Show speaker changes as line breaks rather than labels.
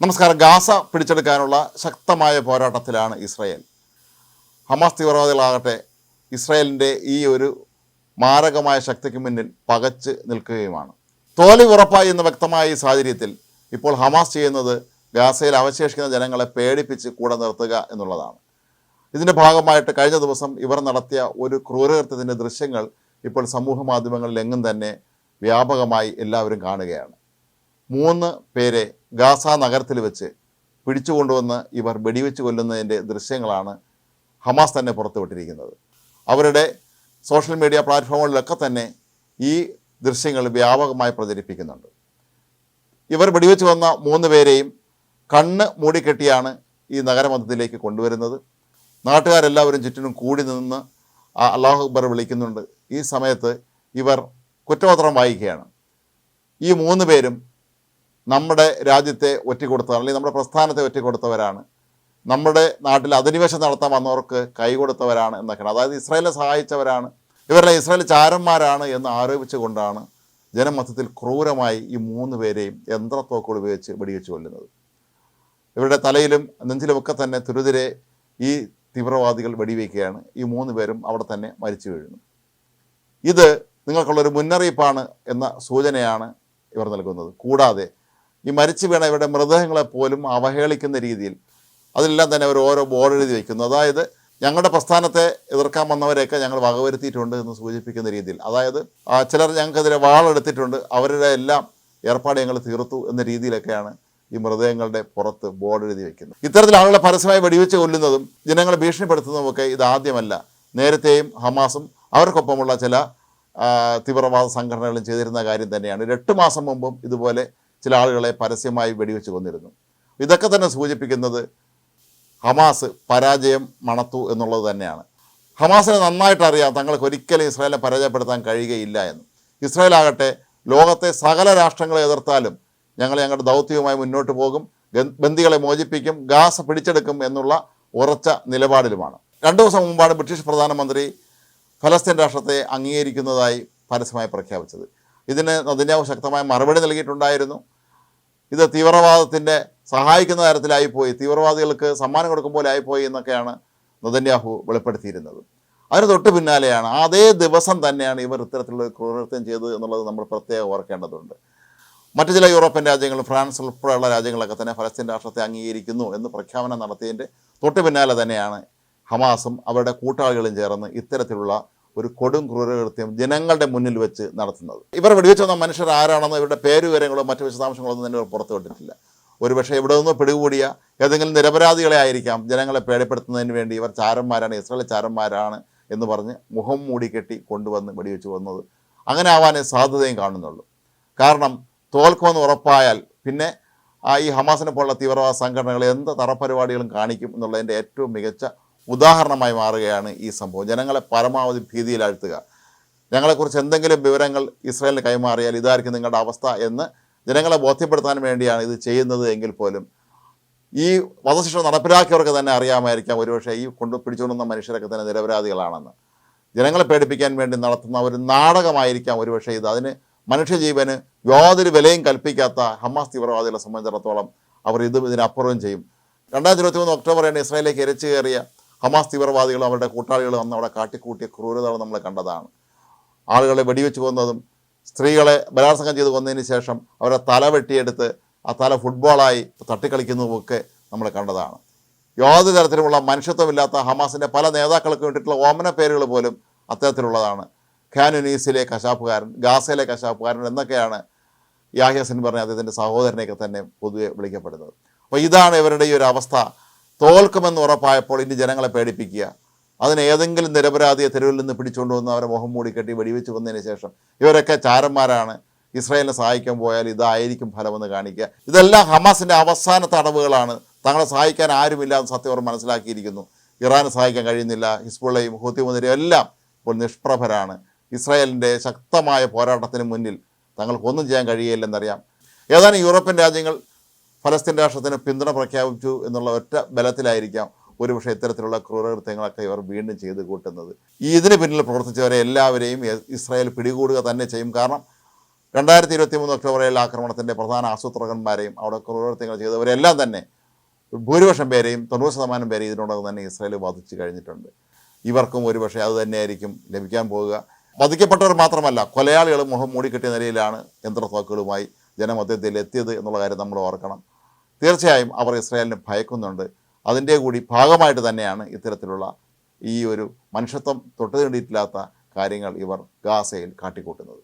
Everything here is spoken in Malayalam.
നമസ്കാരം. ഗാസ പിടിച്ചെടുക്കാനുള്ള ശക്തമായ പോരാട്ടത്തിലാണ് ഇസ്രയേൽ. ഹമാസ് തീവ്രവാദികളാകട്ടെ ഇസ്രയേലിന്റെ ഈ ഒരു മാരകമായ ശക്തിക്ക് മുന്നിൽ പകച്ച് നിൽക്കുകയുമാണ്. തോലി ഉറപ്പായി എന്ന് വ്യക്തമായ ഈ സാഹചര്യത്തിൽ ഇപ്പോൾ ഹമാസ് ചെയ്യുന്നത് ഗാസയിൽ അവശേഷിക്കുന്ന ജനങ്ങളെ പേടിപ്പിച്ച് കൂടെ നിർത്തുക എന്നുള്ളതാണ്. ഇതിന്റെ ഭാഗമായിട്ട് കഴിഞ്ഞ ദിവസം ഇവർ നടത്തിയ ഒരു ക്രൂരകൃത്യത്തിന്റെ ദൃശ്യങ്ങൾ ഇപ്പോൾ സമൂഹ മാധ്യമങ്ങളിൽ എങ്ങും തന്നെ വ്യാപകമായി എല്ലാവരും കാണുകയാണ്. മൂന്ന് പേരെ ഗാസ നഗരത്തിൽ വെച്ച് പിടിച്ചുകൊണ്ടുവന്ന് ഇവർ വെടിവെച്ച് കൊല്ലുന്നതിന്റെ ദൃശ്യങ്ങളാണ് ഹമാസ് തന്നെ പുറത്തുവിട്ടിരിക്കുന്നത്. അവരുടെ സോഷ്യൽ മീഡിയ പ്ലാറ്റ്ഫോമുകളിലൊക്കെ തന്നെ ഈ ദൃശ്യങ്ങൾ വ്യാപകമായി പ്രചരിപ്പിക്കുന്നുണ്ട്. ഇവർ വെടിവെച്ച് വന്ന മൂന്ന് പേരെയും കണ്ണ് മൂടിക്കെട്ടിയാണ് ഈ നഗരമധ്യത്തിലേക്ക് കൊണ്ടുവരുന്നത്. നാട്ടുകാരെല്ലാവരും ചുറ്റിനും കൂടി നിന്ന് അള്ളാഹു അക്ബർ വിളിക്കുന്നുണ്ട്. ഈ സമയത്ത് ഇവർ കുറ്റപത്രം വായിക്കുകയാണ്. ഈ മൂന്ന് പേരും നമ്മുടെ രാജ്യത്തെ ഒറ്റിക്കൊടുത്തവർ അല്ലെങ്കിൽ നമ്മുടെ പ്രസ്ഥാനത്തെ ഒറ്റിക്കൊടുത്തവരാണ്. നമ്മുടെ നാട്ടിൽ അധിനിവേശം നടത്താൻ വന്നവർക്ക് കൈകൊടുത്തവരാണ് എന്നൊക്കെയാണ്. അതായത് ഇസ്രായേലിനെ സഹായിച്ചവരാണ്. ഇവരുടെ ഇസ്രായേൽ ചാരന്മാരാണ് എന്ന് ആരോപിച്ചുകൊണ്ടാണ് ജനമധ്യത്തിൽ ക്രൂരമായി ഈ മൂന്ന് പേരെയും യന്ത്രത്തോക്കുകൾ ഉപയോഗിച്ച് വെടിവെച്ച് കൊല്ലുന്നത്. ഇവരുടെ തലയിലും നെഞ്ചിലുമൊക്കെ തന്നെ തുരുതിരെ ഈ തീവ്രവാദികൾ വെടിവെക്കുകയാണ്. ഈ മൂന്ന് പേരും അവിടെ തന്നെ മരിച്ചു വീഴുന്നു. ഇത് നിങ്ങൾക്കുള്ളൊരു മുന്നറിയിപ്പാണ് എന്ന സൂചനയാണ് ഇവർ നൽകുന്നത്. കൂടാതെ ഈ മരിച്ചു വീണ ഇവരുടെ മൃതദേഹങ്ങളെ പോലും അവഹേളിക്കുന്ന രീതിയിൽ അതിലെല്ലാം തന്നെ അവർ ഓരോ ബോർഡ് എഴുതി വയ്ക്കുന്നു അതായത് ഞങ്ങളുടെ പ്രസ്ഥാനത്തെ എതിർക്കാൻ വന്നവരെയൊക്കെ ഞങ്ങൾ വകവരുത്തിയിട്ടുണ്ട് എന്ന് സൂചിപ്പിക്കുന്ന രീതിയിൽ. അതായത് ചിലർ ഞങ്ങൾക്കെതിരെ വാളെടുത്തിട്ടുണ്ട് അവരുടെ എല്ലാം ഏർപ്പാട് ഞങ്ങൾ തീർത്തു എന്ന രീതിയിലൊക്കെയാണ് ഈ മൃതദേഹങ്ങളുടെ പുറത്ത് ബോർഡ് എഴുതി വയ്ക്കുന്നത് ഇത്തരത്തിൽ ആളുകളെ പരസ്യമായി വെടിവെച്ച് കൊല്ലുന്നതും ജനങ്ങളെ ഭീഷണിപ്പെടുത്തുന്നതുമൊക്കെ ഇതാദ്യമല്ല നേരത്തെയും ഹമാസും അവർക്കൊപ്പമുള്ള ചില തീവ്രവാദ സംഘടനകളും ചെയ്തിരുന്ന കാര്യം തന്നെയാണ്. എട്ട് മാസം മുമ്പും ഇതുപോലെ ചില ആളുകളെ പരസ്യമായി വെടിവെച്ച് കൊന്നിരുന്നു. ഇതൊക്കെ തന്നെ സൂചിപ്പിക്കുന്നത് ഹമാസ് പരാജയം മണത്തു എന്നുള്ളത് തന്നെയാണ്. ഹമാസിനെ നന്നായിട്ട് അറിയാം തങ്ങൾക്ക് ഒരിക്കലും ഇസ്രായേലിനെ പരാജയപ്പെടുത്താൻ കഴിയുകയില്ല എന്ന്. ഇസ്രായേൽ ആകട്ടെ ലോകത്തെ സകല രാഷ്ട്രങ്ങളെ എതിർത്താലും ഞങ്ങൾ ഞങ്ങളുടെ ദൗത്യവുമായി മുന്നോട്ട് പോകും ബന്ദികളെ മോചിപ്പിക്കും ഗാസ് പിടിച്ചെടുക്കും എന്നുള്ള ഉറച്ച നിലപാടിലുമാണ്. രണ്ടു ദിവസം മുമ്പാണ് ബ്രിട്ടീഷ് പ്രധാനമന്ത്രി ഫലസ്തീൻ രാഷ്ട്രത്തെ അംഗീകരിക്കുന്നതായി പരസ്യമായി പ്രഖ്യാപിച്ചത്. ഇതിന് നദിന്യാവ് ശക്തമായ മറുപടി നൽകിയിട്ടുണ്ടായിരുന്നു. ഇത് തീവ്രവാദത്തിന്റെ സഹായിക്കുന്ന തരത്തിലായിപ്പോയി. തീവ്രവാദികൾക്ക് സമ്മാനം കൊടുക്കും പോലെ ആയിപ്പോയി എന്നൊക്കെയാണ് നദന്യാഹു വെളിപ്പെടുത്തിയിരുന്നത്. അതിന് തൊട്ട് പിന്നാലെയാണ് അതേ ദിവസം തന്നെയാണ് ഇവർ ഇത്തരത്തിലുള്ള ക്രൂരത്യം ചെയ്തത് എന്നുള്ളത് നമ്മൾ പ്രത്യേകം ഓർക്കേണ്ടതുണ്ട്. മറ്റു ചില യൂറോപ്യൻ രാജ്യങ്ങൾ ഫ്രാൻസ് ഉൾപ്പെടെയുള്ള രാജ്യങ്ങളൊക്കെ തന്നെ ഫലസ്തീൻ രാഷ്ട്രത്തെ അംഗീകരിക്കുന്നു എന്ന് പ്രഖ്യാപനം നടത്തിയതിന്റെ തൊട്ട് പിന്നാലെ തന്നെയാണ് ഹമാസും അവരുടെ കൂട്ടാളികളും ചേർന്ന് ഇത്തരത്തിലുള്ള ഒരു കൊടും ക്രൂരകൃത്യം ജനങ്ങളുടെ മുന്നിൽ വെച്ച് നടത്തുന്നത്. ഇവർ വെടിവെച്ച് വന്ന മനുഷ്യർ ആരാണെന്ന് ഇവരുടെ പേരുവിവരങ്ങളോ മറ്റു വിശദാംശങ്ങളോ ഒന്നും തന്നെ പുറത്തു വിട്ടിട്ടില്ല. ഒരുപക്ഷെ ഇവിടെ നിന്ന് പിടികൂടിയ ഏതെങ്കിലും നിരപരാധികളെ ആയിരിക്കാം ജനങ്ങളെ പേടിപ്പെടുത്തുന്നതിന് വേണ്ടി ഇവർ ചാരന്മാരാണ് ഇസ്രായേൽ ചാരന്മാരാണ് എന്ന് പറഞ്ഞ് മുഖം മൂടിക്കെട്ടി കൊണ്ടുവന്ന് വെടിവെച്ച് വന്നത് അങ്ങനെ ആവാനേ സാധ്യതയും കാണുന്നുള്ളൂ. കാരണം തോൽക്കുമെന്ന് ഉറപ്പായാൽ പിന്നെ ആ ഈ ഹമാസിനെ പോലുള്ള തീവ്രവാദ സംഘടനകൾ എന്ത് തറപരിപാടികളും കാണിക്കും എന്നുള്ളതിന്റെ ഏറ്റവും മികച്ച ഉദാഹരണമായി മാറുകയാണ് ഈ സംഭവം. ജനങ്ങളെ പരമാവധി ഭീതിയിലാഴ്ത്തുക. ഞങ്ങളെക്കുറിച്ച് എന്തെങ്കിലും വിവരങ്ങൾ ഇസ്രായേലിന് കൈമാറിയാൽ ഇതായിരിക്കും നിങ്ങളുടെ അവസ്ഥ എന്ന് ജനങ്ങളെ ബോധ്യപ്പെടുത്താൻ വേണ്ടിയാണ് ഇത് ചെയ്യുന്നത് എങ്കിൽ പോലും ഈ വധശിക്ഷ നടപ്പിലാക്കിയവർക്ക് തന്നെ അറിയാമായിരിക്കാം ഒരുപക്ഷെ ഈ കൊണ്ട് പിടിച്ചുകൊണ്ടുവന്ന മനുഷ്യരൊക്കെ തന്നെ നിരപരാധികളാണെന്ന്. ജനങ്ങളെ പേടിപ്പിക്കാൻ വേണ്ടി നടത്തുന്ന ഒരു നാടകമായിരിക്കാം ഒരുപക്ഷെ ഇത്. അതിന് മനുഷ്യജീവന് യാതൊരു വിലയും കൽപ്പിക്കാത്ത ഹമാസ് തീവ്രവാദികളെ സംബന്ധിച്ചിടത്തോളം അവർ ഇത് ഇതിനപ്പുറവും ചെയ്യും. രണ്ടായിരത്തി ഇരുപത്തി മൂന്ന് ഒക്ടോബർ ആണ് ഇസ്രായേലിലേക്ക് ഇരച്ചു കയറിയ ഹമാസ് തീവ്രവാദികളും അവരുടെ കൂട്ടാളികളും അന്ന് അവിടെ കാട്ടിക്കൂട്ടിയ ക്രൂരതകൾ നമ്മൾ കണ്ടതാണ്. ആളുകളെ വെടിവെച്ച് കൊന്നതും സ്ത്രീകളെ ബലാത്സംഗം ചെയ്ത് കൊന്നതിന് ശേഷം അവരെ തല വെട്ടിയെടുത്ത് ആ തല ഫുട്ബോളായി തട്ടിക്കളിക്കുന്നതുമൊക്കെ നമ്മൾ കണ്ടതാണ്. യാതൊരു തരത്തിലുമുള്ള മനുഷ്യത്വമില്ലാത്ത ഹമാസിന്റെ പല നേതാക്കൾക്ക് വേണ്ടിയിട്ടുള്ള ഓമന പേരുകൾ പോലും അത്തരത്തിലുള്ളതാണ്. ഖാനുനീസിലെ കശാപ്പുകാരൻ ഗാസയിലെ കശാപ്പുകാരൻ എന്നൊക്കെയാണ് യാഹ്യസിൻ പറഞ്ഞ അദ്ദേഹത്തിന്റെ സഹോദരനെയൊക്കെ തന്നെ പൊതുവെ വിളിക്കപ്പെടുന്നത്. അപ്പോൾ ഇതാണ് ഇവരുടെ ഈ ഒരു അവസ്ഥ. തോൽക്കുമെന്ന് ഉറപ്പായപ്പോൾ ഇനി ജനങ്ങളെ പേടിപ്പിക്കുക. അതിന് ഏതെങ്കിലും നിരപരാധിയെ തെരുവിൽ നിന്ന് പിടിച്ചുകൊണ്ടുവന്ന് അവരെ മുഖം മൂടിക്കെട്ടി വെടിവെച്ച് കൊന്നതിന് ശേഷം ഇവരൊക്കെ ചാരന്മാരാണ്. ഇസ്രായേലിനെ സഹായിക്കാൻ പോയാൽ ഇതായിരിക്കും ഫലമെന്ന് കാണിക്കുക. ഇതെല്ലാം ഹമാസിന്റെ അവസാന തടവുകളാണ്. തങ്ങളെ സഹായിക്കാൻ ആരുമില്ല എന്ന് സത്യം അവർ മനസ്സിലാക്കിയിരിക്കുന്നു. ഇറാനെ സഹായിക്കാൻ കഴിയുന്നില്ല. ഹിസ്ബുള്ളയും ഹൂത്തി മുതിരയും എല്ലാം ഇപ്പോൾ നിഷ്പ്രഭരാണ്. ഇസ്രായേലിന്റെ ശക്തമായ പോരാട്ടത്തിന് മുന്നിൽ തങ്ങൾക്കൊന്നും ചെയ്യാൻ കഴിയില്ലെന്നറിയാം. ഏതാനും യൂറോപ്യൻ രാജ്യങ്ങൾ ഫലസ്തീൻ രാഷ്ട്രത്തിന് പിന്തുണ പ്രഖ്യാപിച്ചു എന്നുള്ള ഒറ്റ ബലത്തിലായിരിക്കാം ഒരുപക്ഷെ ഇത്തരത്തിലുള്ള ക്രൂരകൃത്യങ്ങളൊക്കെ ഇവർ വീണ്ടും ചെയ്ത് കൂട്ടുന്നത്. ഈ ഇതിന് പിന്നിൽ പ്രവർത്തിച്ചവരെ എല്ലാവരെയും ഇസ്രായേൽ പിടികൂടുക തന്നെ ചെയ്യും. കാരണം രണ്ടായിരത്തി ഇരുപത്തി മൂന്ന് ഒക്ടോബറിലെ ആക്രമണത്തിന്റെ പ്രധാന ആസൂത്രകന്മാരെയും അവിടെ ക്രൂരകൃത്യങ്ങൾ ചെയ്തവരെല്ലാം തന്നെ ഭൂരിപക്ഷം പേരെയും തൊണ്ണൂറ് ശതമാനം പേരെയും ഇതിനോടകം തന്നെ ഇസ്രായേൽ വധിച്ചു കഴിഞ്ഞിട്ടുണ്ട്. ഇവർക്കും ഒരുപക്ഷെ അത് തന്നെയായിരിക്കും ലഭിക്കാൻ പോവുക വധിക്കപ്പെട്ടവർ മാത്രമല്ല കൊലയാളികൾ മുഖം മൂടിക്കെട്ടിയ നിലയിലാണ് യന്ത്രത്തോക്കുകളുമായി ജനമധ്യത്തിൽ എത്തിയത് എന്നുള്ള കാര്യം നമ്മൾ ഓർക്കണം. തീർച്ചയായും അവർ ഇസ്രായേലിനെ ഭയക്കുന്നുണ്ട്. അതിന്റെ കൂടി ഭാഗമായിട്ട് തന്നെയാണ് ഇത്തരത്തിലുള്ള ഈ ഒരു മനുഷ്യത്വം തൊട്ടു തീണ്ടിയിട്ടില്ലാത്ത കാര്യങ്ങൾ ഇവർ ഗാസയിൽ കാട്ടിക്കൂട്ടുന്നത്.